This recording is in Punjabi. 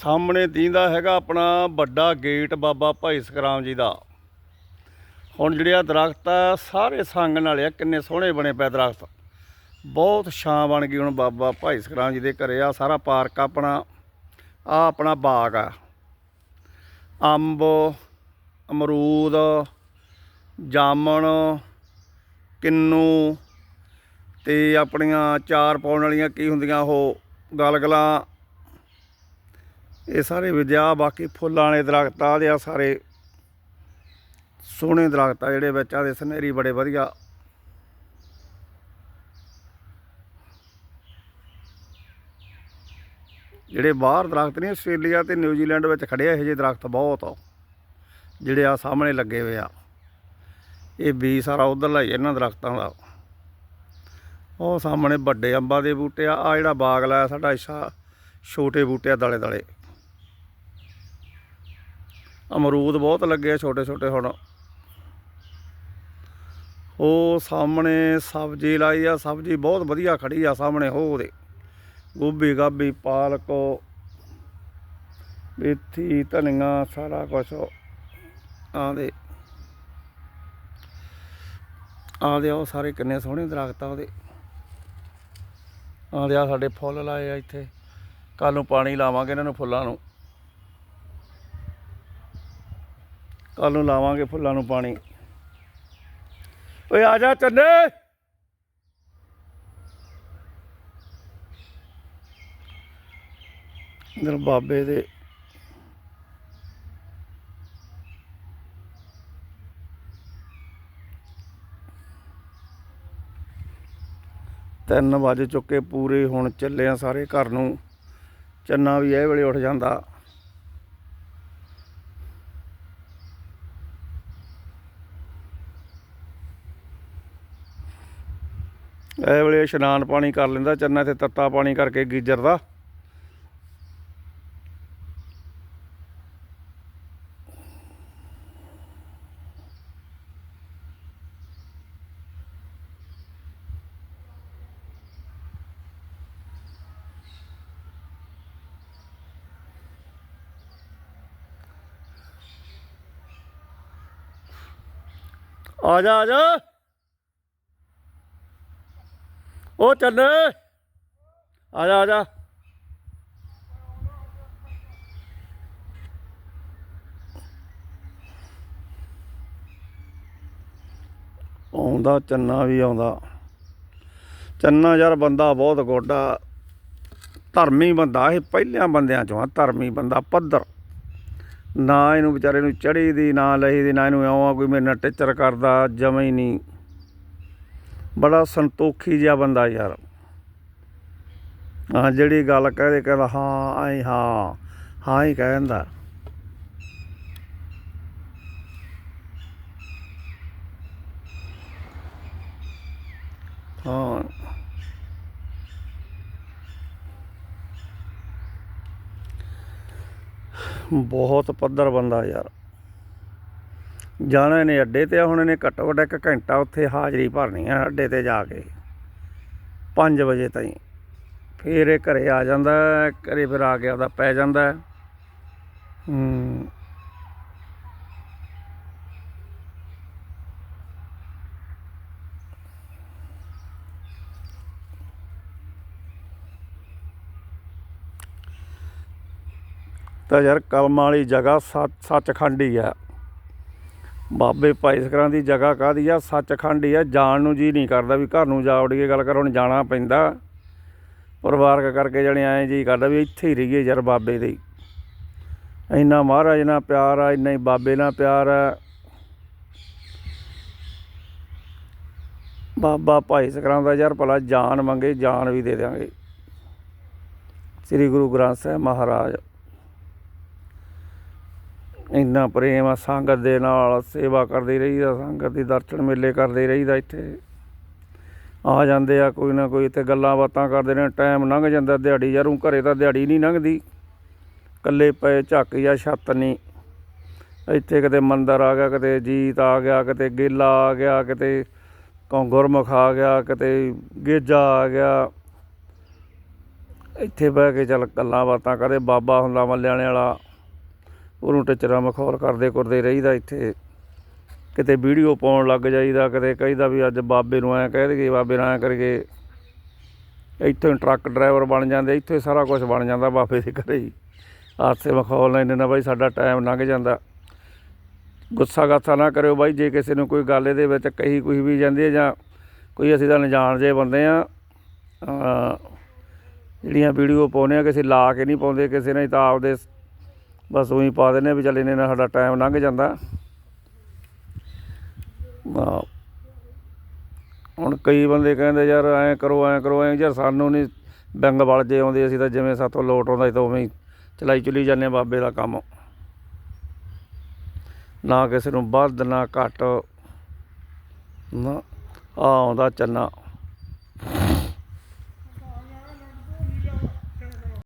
ਸਾਹਮਣੇ ਦੀਂਦਾ ਹੈਗਾ ਆਪਣਾ ਵੱਡਾ ਗੇਟ ਬਾਬਾ ਭਾਈ ਸਤਿਰਾਮ ਜੀ ਦਾ। ਹੁਣ ਜਿਹੜੇ ਆ ਦਰਖਤ ਆ, ਸਾਰੇ ਸੰਗ ਵਾਲੇ ਆ, ਕਿੰਨੇ ਸੋਹਣੇ ਬਣੇ ਪਏ ਦਰਖਤ। ਬਹੁਤ ਛਾਂ ਬਣ ਗਈ ਹੁਣ ਬਾਬਾ ਭਾਈ ਸਤਿਰਾਮ ਜੀ ਦੇ ਘਰੇ। ਆ ਸਾਰਾ ਪਾਰਕ ਆਪਣਾ ਆ ਆਪਣਾ ਬਾਗ ਆ। ਅੰਬ, ਅਮਰੂਦ, ਜਾਮਣ, ਕਿੰਨੂ ਤੇ ਆਪਣੀਆਂ ਚਾਰ ਪਾਉਣ ਵਾਲੀਆਂ ਕੀ ਹੁੰਦੀਆਂ ਉਹ ਗਲਗਲਾਂ ਇਹ ਸਾਰੇ ਵਿਦਿਆ ਬਾਕੀ ਫੁੱਲਾਂ ਵਾਲੇ ਦਰਖਤ ਆ ਦੇ ਆ ਸਾਰੇ ਸੋਹਣੇ ਦਰਖਤ ਆ ਜਿਹੜੇ ਵਿੱਚ ਆ ਦੇ ਸਨੇਰੀ ਬੜੇ ਵਧੀਆ। ਜਿਹੜੇ ਬਾਹਰ ਦਰਖਤ ਨੇ, ਆਸਟ੍ਰੇਲੀਆ ਤੇ ਨਿਊਜ਼ੀਲੈਂਡ ਵਿੱਚ ਖੜੇ ਆ, ਇਹੋ ਜਿਹੇ ਦਰਖਤ ਬਹੁਤ ਆ, ਜਿਹੜੇ ਆ ਸਾਹਮਣੇ ਲੱਗੇ ਹੋਏ ਆ। ਇਹ ਬੀ ਸਾਰਾ ਉਧਰਲਾ ਹੀ ਇਹਨਾਂ ਦਰਖਤਾਂ ਦਾ। ਉਹ ਸਾਹਮਣੇ ਵੱਡੇ ਅੰਬਾਂ ਦੇ ਬੂਟੇ ਆ ਆ ਜਿਹੜਾ ਬਾਗ ਲਾਇਆ ਸਾਡਾ ਇਸ਼ਾ ਛੋਟੇ ਬੂਟੇ ਆ ਦਲੇ ਦਲੇ ਅਮਰੂਦ ਬਹੁਤ ਲੱਗੇ ਆ ਛੋਟੇ ਛੋਟੇ ਹੁਣ। ਉਹ ਸਾਹਮਣੇ ਸਬਜ਼ੀ ਲਾਈ ਆ, ਸਬਜ਼ੀ ਬਹੁਤ ਵਧੀਆ ਖੜੀ ਆ ਸਾਹਮਣੇ ਉਹ ਉਹਦੇ। ਗੋਭੀ, ਗਾਭੀ, ਪਾਲਕ, ਮੇਥੀ, ਧਨੀਆ, ਸਾਰਾ ਕੁਝ ਆਦੇ ਆਦੇ ਉਹ ਸਾਰੇ ਕਿੰਨੇ ਸੋਹਣੇ ਦਰਖਤ ਆ ਉਹਦੇ। ਆਦੇ ਆ ਸਾਡੇ ਫੁੱਲ ਲਾਏ ਆ ਇੱਥੇ। ਕੱਲ ਨੂੰ ਪਾਣੀ ਲਾਵਾਂਗੇ ਇਹਨਾਂ ਨੂੰ ਫੁੱਲਾਂ ਨੂੰ। ਕੱਲ ਨੂੰ ਲਾਵਾਂਗੇ ਫੁੱਲਾਂ ਨੂੰ ਪਾਣੀ। ਓਏ ਆ ਜਾ ਚੰਨੇ। ਇਧਰ ਬਾਬੇ ਦੇ ਤਿੰਨ ਵੱਜ ਚੁੱਕੇ ਪੂਰੇ, ਹੁਣ ਚੱਲੇ ਆ ਸਾਰੇ ਘਰ ਨੂੰ। ਚੰਨਾ ਵੀ ਇਹ ਵੇਲੇ ਉੱਠ ਜਾਂਦਾ। ਇਹ ਵੇਲੇ ਇਸ਼ਨਾਨ ਪਾਣੀ ਕਰ ਲੈਂਦਾ ਚੰਨਾ ਤੇ ਤੱਤਾ ਪਾਣੀ ਕਰਕੇ ਗੀਜਰ ਦਾ। ਆ ਜਾ ਆ ਜਾ। ਉਹ ਚੱਲ। ਆ ਜਾ ਆ ਜਾ। ਆਉਂਦਾ, ਚੰਨਾ ਵੀ ਆਉਂਦਾ। ਚੰਨਾ ਯਾਰ ਬੰਦਾ ਬਹੁਤ ਗੋਡਾ। ਧਰਮੀ ਬੰਦਾ ਇਹ, ਪਹਿਲਿਆਂ ਬੰਦਿਆਂ ਚੋਂ ਆ ਧਰਮੀ ਬੰਦਾ, ਪੱਧਰ। ਨਾ ਇਹਨੂੰ ਵਿਚਾਰੇ ਨੂੰ ਚੜੀ ਦੀ, ਨਾ ਲਈ ਦੀ, ਨਾ ਇਹਨੂੰ ਇਉਂ ਆ ਕੋਈ ਮੇਰੇ ਨਾਲ ਟਿੱਚਰ ਕਰਦਾ, ਜਮੇ ਹੀ ਨਹੀਂ। ਬੜਾ ਸੰਤੋਖੀ ਜਿਹਾ ਬੰਦਾ ਯਾਰ। ਹਾਂ, ਜਿਹੜੀ ਗੱਲ ਕਹਦੇ ਕਹਿੰਦਾ, ਹਾਂ, ਆਈ, ਹਾਂ ਹਾਂ ਹੀ ਕਹਿੰਦਾ ਹਾਂ। ਬਹੁਤ ਪੱਧਰ ਬੰਦਾ ਯਾਰ। ਜਾਣਾ ਨੇ ਅੱਡੇ ਤੇ ਹੁਣ ਇਹਨੇ ਘੱਟੋ ਘੱਟ ਇੱਕ ਘੰਟਾ ਉੱਥੇ ਹਾਜ਼ਰੀ ਭਰਨੀ ਆ ਅੱਡੇ ਤੇ ਜਾ ਕੇ। 5 ਵਜੇ ਤਾਈਂ ਫਿਰ ਇਹ ਘਰੇ ਆ ਜਾਂਦਾ ਹੈ, ਘਰੇ ਫਿਰ ਆ ਕੇ ਆਪਦਾ ਪੈ ਜਾਂਦਾ। ਹੂੰ। ਤਾਂ ਯਾਰ ਕਲਮ ਵਾਲੀ ਜਗ੍ਹਾ ਸੱਚ ਸੱਚਖੰਡ ਹੀ ਆ। ਬਾਬੇ ਭਾਈ ਸਕਰਾਂ ਦੀ ਜਗ੍ਹਾ ਕਾਹਦੀ ਆ? ਸੱਚਖੰਡ ਹੀ ਆ। ਜਾਣ ਨੂੰ ਜੀ ਨਹੀਂ ਕਰਦਾ ਵੀ ਘਰ ਨੂੰ ਜਾ ਵੜੀਏ ਗੱਲ ਕਰ, ਹੁਣ ਜਾਣਾ ਪੈਂਦਾ। ਪਰਿਵਾਰਕ ਕਰਕੇ ਜਣੇ ਐਂ ਜੀ ਕਰਦਾ ਵੀ ਇੱਥੇ ਹੀ ਰਹੀਏ ਯਾਰ ਬਾਬੇ ਦੇ। ਇੰਨਾ ਮਹਾਰਾਜ ਨਾਲ ਪਿਆਰ ਆ, ਇੰਨਾ ਹੀ ਬਾਬੇ ਨਾਲ ਪਿਆਰ ਆ। ਬਾਬਾ ਭਾਈ ਸਕਰਾਂ ਦਾ ਯਾਰ ਭਲਾ ਜਾਨ ਮੰਗੇ, ਜਾਨ ਵੀ ਦੇ ਦਿਆਂਗੇ। ਸ੍ਰੀ ਗੁਰੂ ਗ੍ਰੰਥ ਸਾਹਿਬ ਮਹਾਰਾਜ। ਇੰਨਾ ਪ੍ਰੇਮ ਆ, ਸੰਗਤ ਦੇ ਨਾਲ ਸੇਵਾ ਕਰਦੇ ਰਹੀਦਾ, ਸੰਗਤ ਦੀ ਦਰਸ਼ਨ ਮੇਲੇ ਕਰਦੇ ਰਹੀਦਾ ਇੱਥੇ। ਆ ਜਾਂਦੇ ਆ ਕੋਈ ਨਾ ਕੋਈ, ਇੱਥੇ ਗੱਲਾਂ ਬਾਤਾਂ ਕਰਦੇ ਨੇ, ਟਾਈਮ ਲੰਘ ਜਾਂਦਾ, ਦਿਹਾੜੀ ਯਾਰੂ ਘਰੇ ਤਾਂ ਦਿਹਾੜੀ ਨਹੀਂ ਲੰਘਦੀ। ਕੱਲੇ ਪਏ, ਝੱਕ ਜਾਂ ਛੱਤ ਨਹੀਂ। ਇੱਥੇ ਕਿਤੇ ਮੰਦਰ ਆ ਗਿਆ, ਕਿਤੇ ਜੀਤ ਆ ਗਿਆ, ਕਿਤੇ ਗੇਲਾ ਆ ਗਿਆ, ਕਿਤੇ ਕੌਂ ਗੁਰਮੁਖ ਆ ਗਿਆ, ਕਿਤੇ ਗੇਜਾ ਆ ਗਿਆ। ਇੱਥੇ ਬਹਿ ਕੇ ਚੱਲ ਗੱਲਾਂ ਬਾਤਾਂ ਕਰੇ ਬਾਬਾ ਹੁੰਦਾ ਮੱਲਿਆਣੇ ਵਾਲਾ। ਉਹਨੂੰ ਟਿਚਰਾਂ ਮਖੌਲ ਕਰਦੇ ਕਰਦੇ ਰਹੀਦਾ ਇੱਥੇ। ਕਿਤੇ ਵੀਡੀਓ ਪਾਉਣ ਲੱਗ ਜਾਈਦਾ, ਕਿਤੇ ਕਹੀਦਾ ਵੀ ਅੱਜ ਬਾਬੇ ਨੂੰ ਐ ਕਹਿ ਦਈਏ, ਬਾਬੇ ਨੂੰ ਐ ਕਰਕੇ ਇੱਥੋਂ ਟਰੱਕ ਡਰਾਈਵਰ ਬਣ ਜਾਂਦੇ, ਇੱਥੋਂ ਹੀ ਸਾਰਾ ਕੁਝ ਬਣ ਜਾਂਦਾ ਬਾਬੇ ਦੇ ਘਰੇ ਹੀ। ਆਸੇ ਮਖੌਲ ਲੈਂਦੇ ਨਾ ਬਾਈ ਸਾਡਾ ਟਾਈਮ ਲੰਘ ਜਾਂਦਾ। ਗੁੱਸਾ ਗਾਸਾ ਨਾ ਕਰਿਓ ਬਾਈ, ਜੇ ਕਿਸੇ ਨੂੰ ਕੋਈ ਗੱਲ ਇਹਦੇ ਵਿੱਚ ਕਹੀ ਕੋਈ ਵੀ ਜਾਂਦੀ ਹੈ ਜਾਂ ਕੋਈ ਅਸੀਂ ਤਾਂ ਅਣਜਾਣ ਜੇ ਬੰਦੇ ਆ ਜਿਹੜੀਆਂ ਵੀਡੀਓ ਪਾਉਂਦੇ ਆ ਕਿਸੇ ਲਾ ਕੇ ਨਹੀਂ ਪਾਉਂਦੇ, ਕਿਸੇ ਨੇ ਤਾਂ ਆਪਦੇ ਬਸ ਉਹੀ ਪਾ ਦਿੰਦੇ ਵੀ ਚੱਲ ਇਹਨੇ ਨਾਲ ਸਾਡਾ ਟਾਈਮ ਲੰਘ ਜਾਂਦਾ। ਆਹ, ਹੁਣ ਕਈ ਬੰਦੇ ਕਹਿੰਦੇ ਯਾਰ ਐਂ ਕਰੋ ਐਂ ਕਰੋ ਐਂ ਯਾਰ ਸਾਨੂੰ ਨਹੀਂ ਬੈਂਗ ਵਲ ਜੇ ਆਉਂਦੇ ਅਸੀਂ ਤਾਂ ਜਿਵੇਂ ਸਾਤੋਂ ਲੋਟ ਆਉਂਦਾ ਸੀ ਤਾਂ ਉਵੇਂ ਹੀ ਚਲਾਈ ਚੁਲੀ ਜਾਂਦੇ ਹਾਂ ਬਾਬੇ ਦਾ ਕੰਮ। ਨਾ ਕਿਸੇ ਨੂੰ ਵੱਧ ਨਾ ਘੱਟ। ਨਾ ਆ ਆਉਂਦਾ ਚੰਨਾ।